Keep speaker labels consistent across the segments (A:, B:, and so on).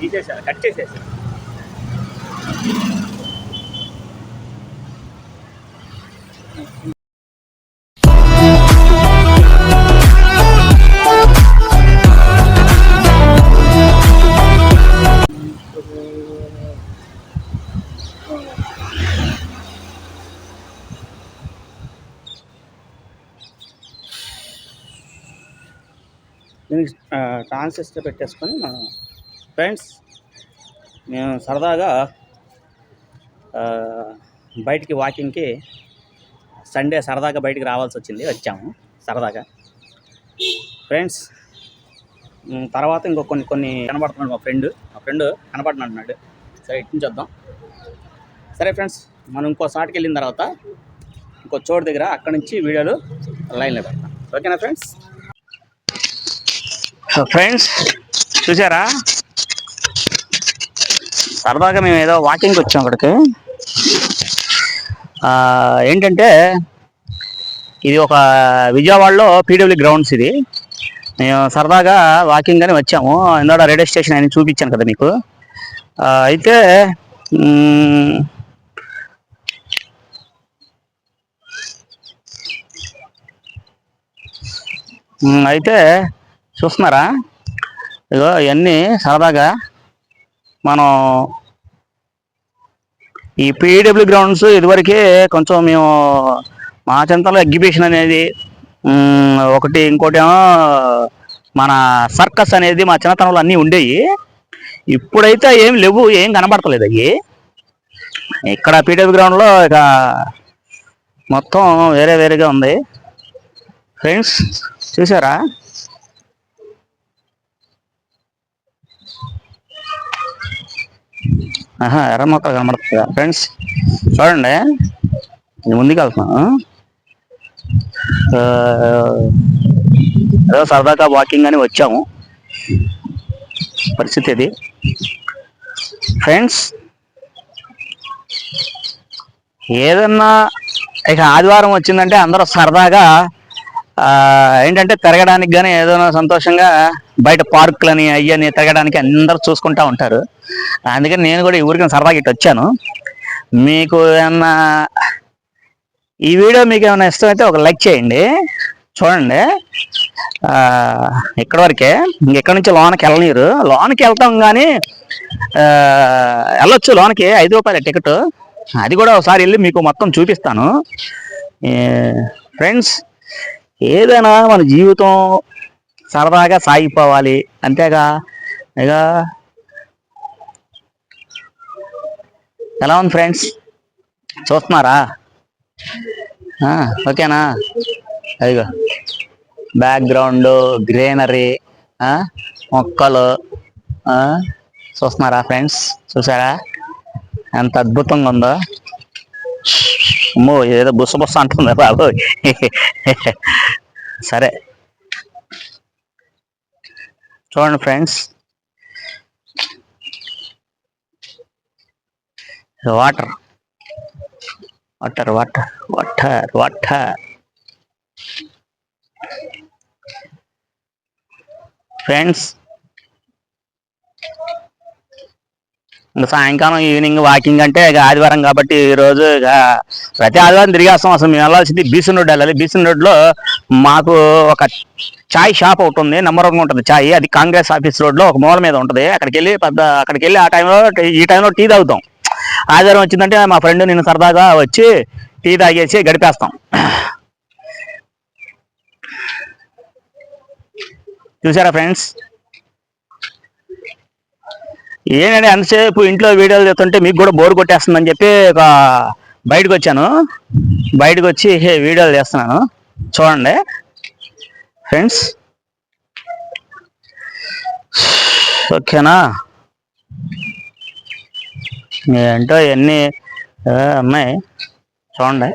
A: తీసేసాను కట్ చేసేసాను దీనికి ట్రాన్సిస్టర్ పెట్టేసుకొని మనం ఫ్రెండ్స్ మేము సరదాగా బయటికి వాకింగ్కి సండే సరదాగా బయటికి రావాల్సి వచ్చింది వచ్చాము సరదాగా. ఫ్రెండ్స్ తర్వాత ఇంకో కొన్ని కొన్ని కనబడుతున్నాడు మా ఫ్రెండ్ మా ఫ్రెండ్ కనబడుతున్నాడు. సరే ఇటు నుంచి వద్దాం. సరే ఫ్రెండ్స్ మనం ఇంకో సాటికి వెళ్ళిన తర్వాత ఇంకో చోటు దగ్గర అక్కడ నుంచి వీడియోలు లైన్లో పెడతాం. ఓకేనా ఫ్రెండ్స్? ఫ్రెండ్స్ చూసారా? సరదాగా మేము ఏదో వాకింగ్కి వచ్చాం అక్కడికి. ఏంటంటే ఇది ఒక విజయవాడలో పీడబ్ల్యూ గ్రౌండ్స్ ఇది. మేము సరదాగా వాకింగ్ అని వచ్చాము. ఇందాడ రేడియో స్టేషన్ అని చూపించాను కదా మీకు. అయితే అయితే చూస్తున్నారా? ఇగో ఇవన్నీ సరదాగా మనం ఈ పీడబ్ల్యూ గ్రౌండ్స్ ఇదివరకే కొంచెం మేము మా చెంతలో ఎగ్జిబిషన్ అనేది ఒకటి ఇంకోటేమో మన సర్కస్ అనేది మా చిన్నతనంలో అన్నీ ఉండేవి ఇప్పుడైతే ఏం లేవు ఏం కనబడతలేదు అవి ఇక్కడ పీడబ్ల్యూ గ్రౌండ్లో ఇక మొత్తం వేరే వేరేగా ఉంది. ఫ్రెండ్స్ చూసారా? ఆహా ఎర్ర మొక్క కనబడుతుందా? ఫ్రెండ్స్ చూడండి. నేను ముందుకు వెళ్తున్నాను. ఏదో సరదాగా వాకింగ్ అని వచ్చాము. పరిస్థితి ఇది. ఫ్రెండ్స్ ఏదన్నా ఇక ఆదివారం వచ్చిందంటే అందరూ సరదాగా ఏంటంటే తిరగడానికి కానీ ఏదైనా సంతోషంగా బయట పార్కులని అయ్యని తిరగడానికి అందరూ చూసుకుంటా ఉంటారు. అందుకని నేను కూడా ఈ ఊరికి సరదాగా ఇటు వచ్చాను. మీకు ఏమన్నా ఈ వీడియో మీకు ఏమైనా ఇష్టమైతే ఒక లైక్ చేయండి. చూడండి. ఇక్కడ వరకే. ఇంకెక్కడి నుంచి లోనకి వెళ్ళనీరు. లోనకి వెళ్తాం కానీ వెళ్ళొచ్చు. లోనకి ఐదు రూపాయల టికెట్. అది కూడా ఒకసారి వెళ్ళి మీకు మొత్తం చూపిస్తాను. ఫ్రెండ్స్ ఏదైనా మన జీవితం సరదాగా సాగిపోవాలి. అంతేగా? ఇక ఎలా ఉంది ఫ్రెండ్స్? చూస్తున్నారా? ఆ, ఓకేనా? అదిగో. బ్యాక్గ్రౌండ్ గ్రీనరీ మొక్కలు ఆ, చూస్తున్నారా ఫ్రెండ్స్? చూసారా? ఎంత అద్భుతంగా ఉందో. అమ్మో ఏదో బుస్స బుస్స అంటుంది బాబు? సరే. చూడండి friends. Water. Water water water water. Friends సాయంకాలం ఈవినింగ్ వాకింగ్ అంటే ఇక ఆదివారం కాబట్టి ఈ రోజు ఇక ప్రతి ఆదివారం తిరిగేస్తాం అసలు మేము వెళ్ళాల్సింది బీసన్ రోడ్ వెళ్ళాలి. బీసన్ రోడ్లో మాకు ఒక చాయ్ షాప్ ఒకటి ఉంది. నెంబర్ వన్ ఉంటుంది చాయ్. అది కాంగ్రెస్ ఆఫీస్ రోడ్లో ఒక మూల మీద ఉంటుంది. అక్కడికి వెళ్ళి పెద్ద అక్కడికి వెళ్ళి ఆ టైంలో ఈ టైంలో టీ తాగుతాం. ఆదివారం వచ్చిందంటే మా ఫ్రెండ్ నేను సరదాగా వచ్చి టీ తాగేసి గడిపేస్తాం. చూసారా ఫ్రెండ్స్ ఏంటంటే ఎంతసేపు ఇంట్లో వీడియోలు చేస్తుంటే మీకు కూడా బోర్ కొట్టేస్తుందని చెప్పి ఒక బయటకు వచ్చాను. బయటకు వచ్చి హే, వీడియోలు చేస్తున్నాను. చూడండి. ఫ్రెండ్స్. ఓకేనా? ఏంటో ఇవన్నీ అమ్మాయి. చూడండి.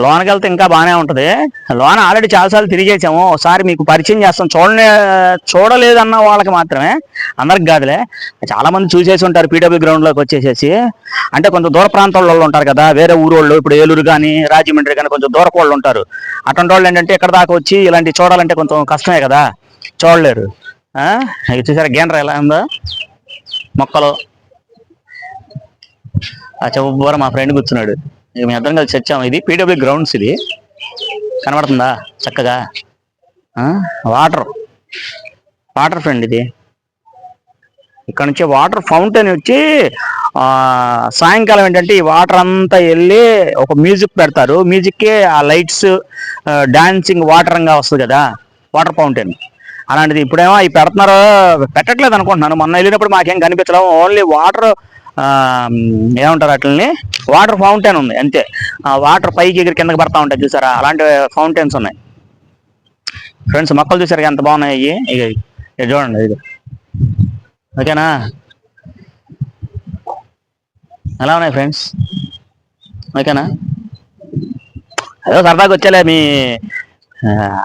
A: లోనకి వెళ్తే ఇంకా బాగానే ఉంటుంది. లోన ఆల్రెడీ చాలాసార్లు తిరిగేసాము. ఒకసారి మీకు పరిచయం చేస్తాం. చూడలే చూడలేదన్న వాళ్ళకి మాత్రమే అందరికి కాదులే. చాలామంది చూసేసి ఉంటారు పీడబ్ల్యూ గ్రౌండ్లోకి వచ్చేసేసి. అంటే కొంచెం దూర ప్రాంతాల వాళ్ళు ఉంటారు కదా వేరే ఊరు వాళ్ళు ఇప్పుడు ఏలూరు కానీ రాజమండ్రి కానీ కొంచెం దూరపు వాళ్ళు ఉంటారు. అటువంటి వాళ్ళు ఏంటంటే ఇక్కడ దాకా వచ్చి ఇలాంటి చూడాలంటే కొంచెం కష్టమే కదా చూడలేరు. ఇది చూసారా గేండ్ర ఎలా ఉందో? మొక్కలు. ఆ చెవ్వర మా ఫ్రెండ్ కూర్చున్నాడు. ఇక మేము అర్థం కలిసి వచ్చాము. ఇది పీడబ్ల్యూ గ్రౌండ్స్ ఇది. కనబడుతుందా? చక్కగా? వాటర్. వాటర్ ఫ్రెండ్ ఇది. ఇక్కడ నుంచి వాటర్ ఫౌంటైన్ వచ్చి సాయంకాలం ఏంటంటే ఈ వాటర్ అంతా వెళ్ళి ఒక మ్యూజిక్ పెడతారు. మ్యూజిక్కే ఆ లైట్స్ డాన్సింగ్ వాటరంగా వస్తుంది కదా. Water fountain. అలాంటిది ఇప్పుడేమో అవి పెడుతున్నారు పెట్టట్లేదు అనుకుంటున్నాను. మొన్న వెళ్ళినప్పుడు మాకేం కనిపించడం ఓన్లీ వాటర్ ఏమంటారు అట్లని వాటర్ ఫౌంటైన్ ఉంది అంతే. ఆ వాటర్ పైకి ఎగిరి కిందకి పడతా ఉంటాయి చూసారా? అలాంటి ఫౌంటైన్స్ ఉన్నాయి. ఫ్రెండ్స్ మొక్కలు చూసారు ఎంత బాగున్నాయి ఇవి ఇక చూడండి ఇది ఓకేనా? ఎలా ఉన్నాయి ఫ్రెండ్స్? ఓకేనా? ఏదో సరదాగా వచ్చేలే మీ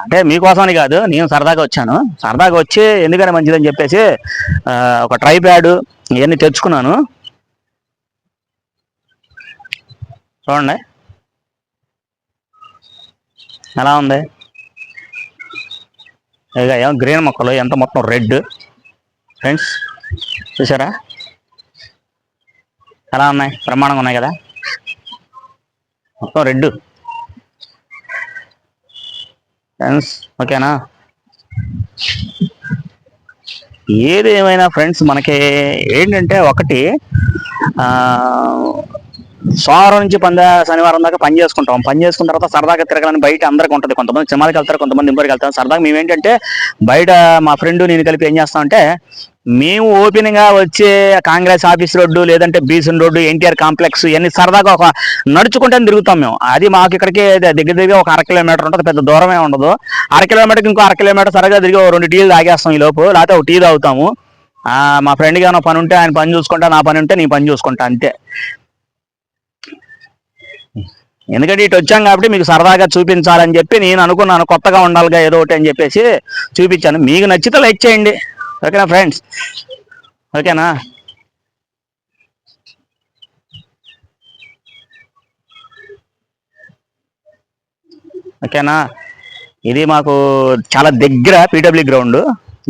A: అంటే మీకోసమని కాదు నేను సరదాగా వచ్చాను. సరదాగా వచ్చి ఎందుకని మంచిదని చెప్పేసి ఒక ట్రై ప్యాడ్ ఇవన్నీ తెచ్చుకున్నాను. చూడండి. ఎలా ఉంది? ఇక ఏం గ్రీన్ మొక్కలు ఎంత మొత్తం రెడ్. ఫ్రెండ్స్ చూసారా? ఎలా ఉన్నాయి? ప్రమాణంగా ఉన్నాయి కదా? మొత్తం రెడ్. ఫ్రెండ్స్ ఓకేనా? ఏది ఏమైనా ఫ్రెండ్స్ మనకి ఏంటంటే ఒకటి ఆ, సోమవారం నుంచి పంద శనివారం దాకా పని చేసుకుంటాం. పని చేసుకున్న తర్వాత సరదాగా తిరగాలని బయట అందరికి ఉంటుంది. కొంతమంది సినిమాకి వెళ్తారు కొంతమంది ఇంటికి వెళ్తారు. సరదాగా మేము ఏంటంటే బయట మా ఫ్రెండ్ నేను కలిపి ఏం చేస్తామంటే మేము ఓపెనింగ్గా వచ్చే కాంగ్రెస్ ఆఫీస్ రోడ్డు లేదంటే బీసన్ రోడ్డు ఎన్టీఆర్ కాంప్లెక్స్ ఇవన్నీ సరదాగా ఒక నడుచుకుంటే తిరుగుతాం మేము. అది మాకు ఇక్కడికి దగ్గర దగ్గర ఒక అర కిలోమీటర్ ఉంటుంది. పెద్ద దూరమే ఉండదు. అర కిలోమీటర్కి ఇంకో అర కిలోమీటర్ సరగా తిరిగి రెండు టీలు తాగేస్తాం ఈ లోపు. లేకపోతే ఒక టీ తాగుతాము. మా ఫ్రెండ్కి ఏమైనా పని ఉంటే ఆయన పని చూసుకుంటా నా పని ఉంటే నీ పని చూసుకుంటా అంతే. ఎందుకంటే ఇటు వచ్చాం కాబట్టి మీకు సరదాగా చూపించాలని చెప్పి నేను అనుకున్నాను కొత్తగా ఉండాలిగా ఏదో ఒకటి అని చెప్పేసి చూపించాను. మీకు నచ్చితే లైక్ చేయండి. ఓకేనా ఫ్రెండ్స్? ఓకేనా? ఓకేనా? ఇది మాకు చాలా దగ్గర పీడబ్ల్యూ గ్రౌండ్.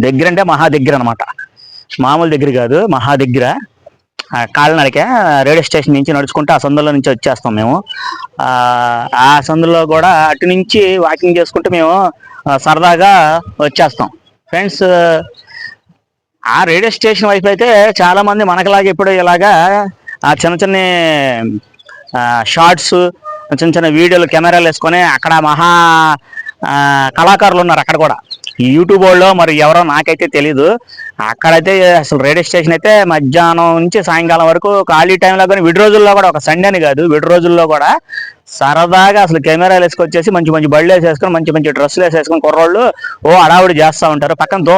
A: దగ్గర అంటే మహా దగ్గర అనమాట మామూలు దగ్గర కాదు మహా దగ్గర. ఆ కాలినడకే రేడియో స్టేషన్ నుంచి నడుచుకుంటూ ఆ సందులో నుంచి వచ్చేస్తాం మేము. ఆ, సందులో కూడా అటు నుంచి వాకింగ్ చేసుకుంటూ మేము సరదాగా వచ్చేస్తాం. ఫ్రెండ్స్ ఆ రేడియో స్టేషన్ వైపు అయితే చాలామంది మనకలాగా ఇప్పుడు ఇలాగా ఆ చిన్న చిన్న షార్ట్స్ చిన్న చిన్న వీడియోలు కెమెరాలు వేసుకొని అక్కడ మహా కళాకారులు ఉన్నారు అక్కడ కూడా. ఈ యూట్యూబ్ వాళ్ళు మరి ఎవరో నాకైతే తెలీదు. అక్కడైతే అసలు రేడియో స్టేషన్ అయితే మధ్యాహ్నం నుంచి సాయంకాలం వరకు ఖాళీ టైంలో కానీ విడి రోజుల్లో కూడా ఒక సండే అని కాదు విడి రోజుల్లో కూడా సరదాగా అసలు కెమెరాలు వేసుకొచ్చేసి మంచి మంచి బళ్ళు వేసేసుకొని మంచి మంచి డ్రెస్సులు వేసేసుకొని కుర్రోళ్ళు ఓ అడావుడి చేస్తూ ఉంటారు. పక్కన దో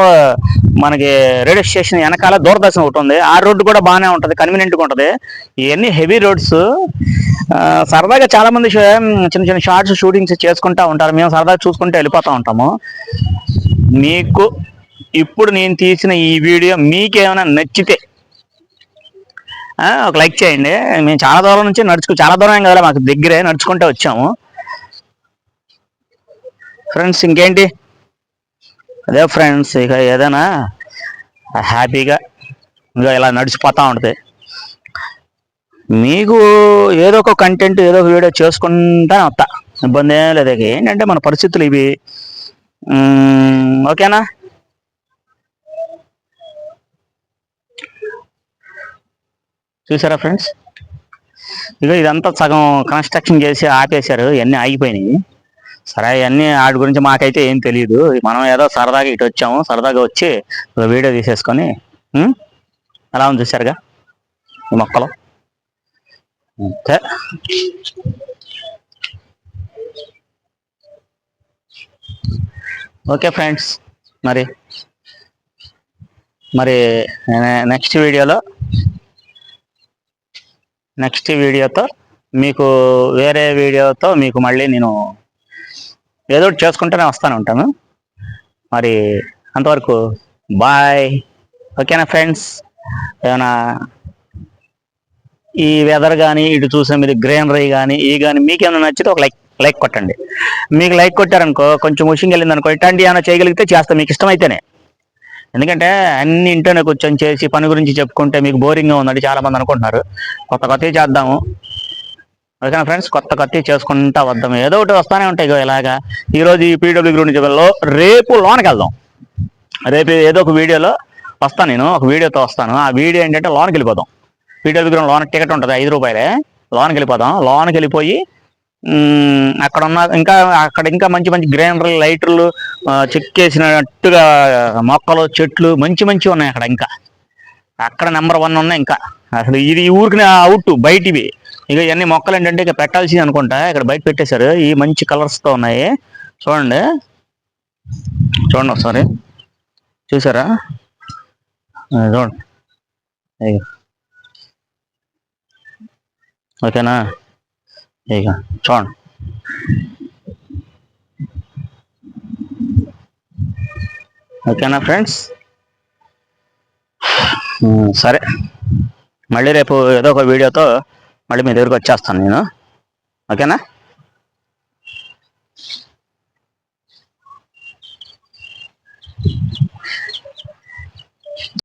A: మనకి రేడియో స్టేషన్ వెనకాల దూరదర్శనం ఒకటి ఉంది. ఆ రోడ్డు కూడా బాగానే ఉంటుంది కన్వీనియంట్గా ఉంటుంది. ఇవన్నీ హెవీ రోడ్స్ సరదాగా చాలా మంది చిన్న చిన్న షార్ట్స్ షూటింగ్స్ చేసుకుంటా ఉంటారు. మేము సరదాగా చూసుకుంటూ వెళ్ళిపోతూ ఉంటాము. మీకు ఇప్పుడు నేను తీసిన ఈ వీడియో మీకేమైనా నచ్చితే ఒక లైక్ చేయండి. మేము చాలా దూరం నుంచి నడుచుకు చాలా దూరం కదా మాకు దగ్గరే నడుచుకుంటూ వచ్చాము. ఫ్రెండ్స్ ఇంకేంటి? అదే ఫ్రెండ్స్ ఇక ఏదైనా హ్యాపీగా ఇంకా ఇలా నడిచిపోతూ ఉంటుంది. మీకు ఏదో ఒక కంటెంట్ ఏదో ఒక వీడియో చేసుకుంటానే వస్తా. ఇబ్బంది ఏం లేదు. ఇక ఏంటంటే మన పరిస్థితులు ఇవి. ఓకేనా? చూసారా ఫ్రెండ్స్? ఇక ఇదంతా సగం కన్స్ట్రక్షన్ చేసి ఆపేశారు ఇవన్నీ ఆగిపోయినాయి. సరే అవన్నీ వాటి గురించి మాకైతే ఏం తెలియదు మనం ఏదో సరదాగా ఇటు వచ్చాము సరదాగా వచ్చి ఒక వీడియో తీసేసుకొని అలా ఎలా ఉంది చూసారుగా ఈ మొక్కలు? అంతే. Okay friends. మరి మరి నెక్స్ట్ వీడియోలో నెక్స్ట్ వీడియోతో మీకు వేరే వీడియోతో మీకు మళ్ళీ నేను ఏదో ఒకటి చేసుకుంటూనే వస్తాను ఉంటాను. మరి అంతవరకు బాయ్. ఓకేనా ఫ్రెండ్స్? ఏమైనా ఈ వెదర్ కానీ ఇటు చూసే మీరు గ్రీనరీ కానీ ఈ కానీ మీకేమైనా నచ్చితే ఒక లైక్ లైక్ కొట్టండి. మీకు లైక్ కొట్టారనుకో కొంచెం ఉషింగ్ వెళ్ళింది అనుకో ఇట్లాంటి ఏమైనా చేయగలిగితే చేస్తా మీకు ఇష్టమైతేనే. ఎందుకంటే అన్ని ఇంట్లోనే కూర్చొని చేసి పని గురించి చెప్పుకుంటే మీకు బోరింగ్గా ఉందండి చాలా మంది అనుకుంటున్నారు. కొత్త కొత్తవి చేద్దాము. ఓకేనా ఫ్రెండ్స్? కొత్త కొత్తవి చేసుకుంటా వద్దాం ఏదో ఒకటి వస్తానే ఉంటాయి ఇగో ఇలాగా. ఈరోజు ఈ పీడబ్ల్యూ గురించి చెప్పలో రేపు లోనకి వెళ్దాం. రేపు ఏదో ఒక వీడియోలో వస్తాను నేను ఒక వీడియోతో వస్తాను. ఆ వీడియో ఏంటంటే లోనకి వెళ్ళిపోదాం. పీడబ్ల్యూ గ్రౌండ్ లోన టికెట్ ఉంటుంది ఐదు రూపాయలే. లోనకి వెళ్ళిపోదాం. లోనకి వెళ్ళిపోయి అక్కడ ఉన్న ఇంకా అక్కడ ఇంకా మంచి మంచి గ్రీనరీ లైట్లు చెక్కేసినట్టుగా మొక్కలు చెట్లు మంచి మంచి ఉన్నాయి అక్కడ ఇంకా. అక్కడ నెంబర్ వన్ ఉన్నాయి ఇంకా. అసలు ఇది ఊరికి అవుట్ బయటివి. ఇక ఇవన్నీ మొక్కలు ఏంటంటే ఇక పెట్టాల్సింది అనుకుంటా. ఇక్కడ బయట పెట్టేశారు. ఈ మంచి కలర్స్తో ఉన్నాయి. చూడండి. చూడండి ఒకసారి. చూసారా? చూడండి. ఓకేనా? ఇక చూడండి. ఓకేనా ఫ్రెండ్స్? సరే. మళ్ళీ రేపు ఏదో ఒక వీడియోతో మళ్ళీ మీ దగ్గరికి వచ్చేస్తాను నేను. ఓకేనా?